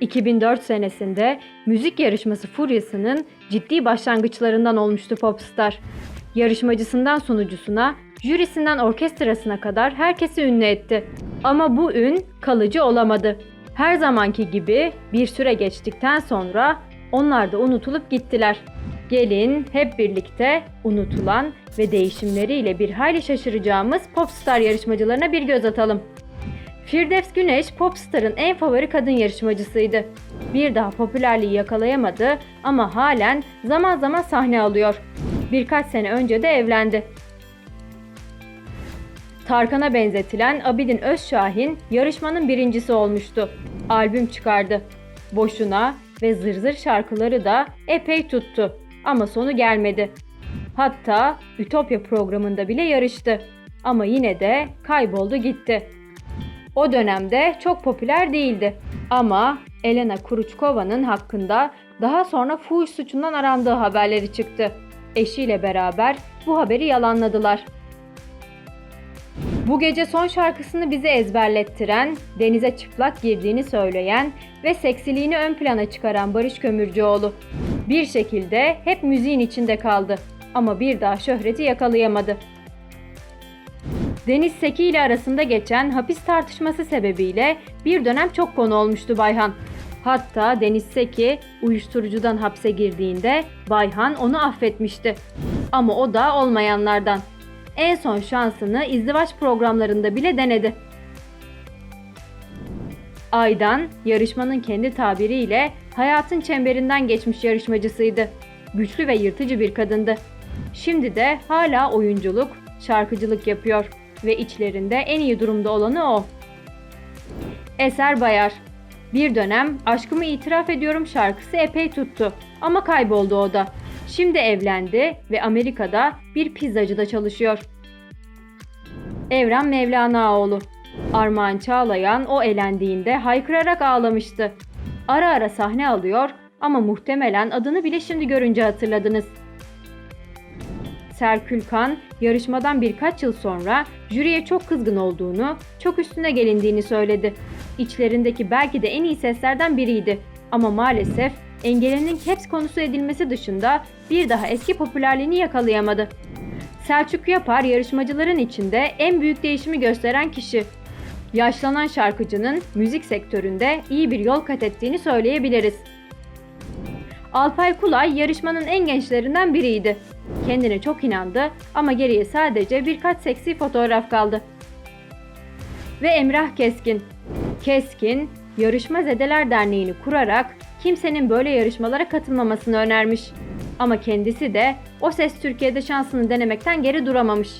2004 senesinde müzik yarışması furyasının ciddi başlangıçlarından olmuştu Popstar. Yarışmacısından sunucusuna, jürisinden orkestrasına kadar herkesi ünlü etti. Ama bu ün kalıcı olamadı. Her zamanki gibi bir süre geçtikten sonra onlar da unutulup gittiler. Gelin hep birlikte unutulan ve değişimleriyle bir hayli şaşıracağımız Popstar yarışmacılarına bir göz atalım. Firdevs Güneş Popstar'ın en favori kadın yarışmacısıydı. Bir daha popülerliği yakalayamadı ama halen zaman zaman sahne alıyor. Birkaç sene önce de evlendi. Tarkan'a benzetilen Abidin Özşahin yarışmanın birincisi olmuştu. Albüm çıkardı. Boşuna ve zır zır şarkıları da epey tuttu ama sonu gelmedi. Hatta Ütopya programında bile yarıştı. Ama yine de kayboldu gitti. O dönemde çok popüler değildi. Ama Elena Kuruçkova'nın hakkında daha sonra fuhuş suçundan arandığı haberleri çıktı. Eşiyle beraber bu haberi yalanladılar. Bu gece son şarkısını bize ezberlettiren, denize çıplak girdiğini söyleyen ve seksiliğini ön plana çıkaran Barış Kömürcüoğlu. Bir şekilde hep müziğin içinde kaldı ama bir daha şöhreti yakalayamadı. Deniz Seki ile arasında geçen hapis tartışması sebebiyle bir dönem çok konu olmuştu Bayhan. Hatta Deniz Seki uyuşturucudan hapse girdiğinde Bayhan onu affetmişti. Ama o da olmayanlardan. En son şansını izdivaç programlarında bile denedi. Aydan yarışmanın kendi tabiriyle hayatın çemberinden geçmiş yarışmacısıydı. Güçlü ve yırtıcı bir kadındı. Şimdi de hala oyunculuk, şarkıcılık yapıyor ve içlerinde en iyi durumda olanı o. Eser Bayar Bir dönem Aşkımı İtiraf Ediyorum şarkısı epey tuttu ama kayboldu o da. Şimdi evlendi ve Amerika'da bir pizzacıda çalışıyor. Evren Mevlana'oğlu Armağan Çağlayan o elendiğinde haykırarak ağlamıştı. Ara ara sahne alıyor ama muhtemelen adını bile şimdi görünce hatırladınız. Serkül Kan yarışmadan birkaç yıl sonra jüriye çok kızgın olduğunu, çok üstüne gelindiğini söyledi. İçlerindeki belki de en iyi seslerden biriydi. Ama maalesef engelinin caps konusu edilmesi dışında bir daha eski popülerliğini yakalayamadı. Selçuk Yapar yarışmacıların içinde en büyük değişimi gösteren kişi. Yaşlanan şarkıcının müzik sektöründe iyi bir yol kat ettiğini söyleyebiliriz. Alpay Kulay yarışmanın en gençlerinden biriydi. Kendine çok inandı ama geriye sadece birkaç seksi fotoğraf kaldı. Ve Emrah Keskin. Keskin, Yarışma Zedeler Derneği'ni kurarak kimsenin böyle yarışmalara katılmamasını önermiş. Ama kendisi de O Ses Türkiye'de şansını denemekten geri duramamış.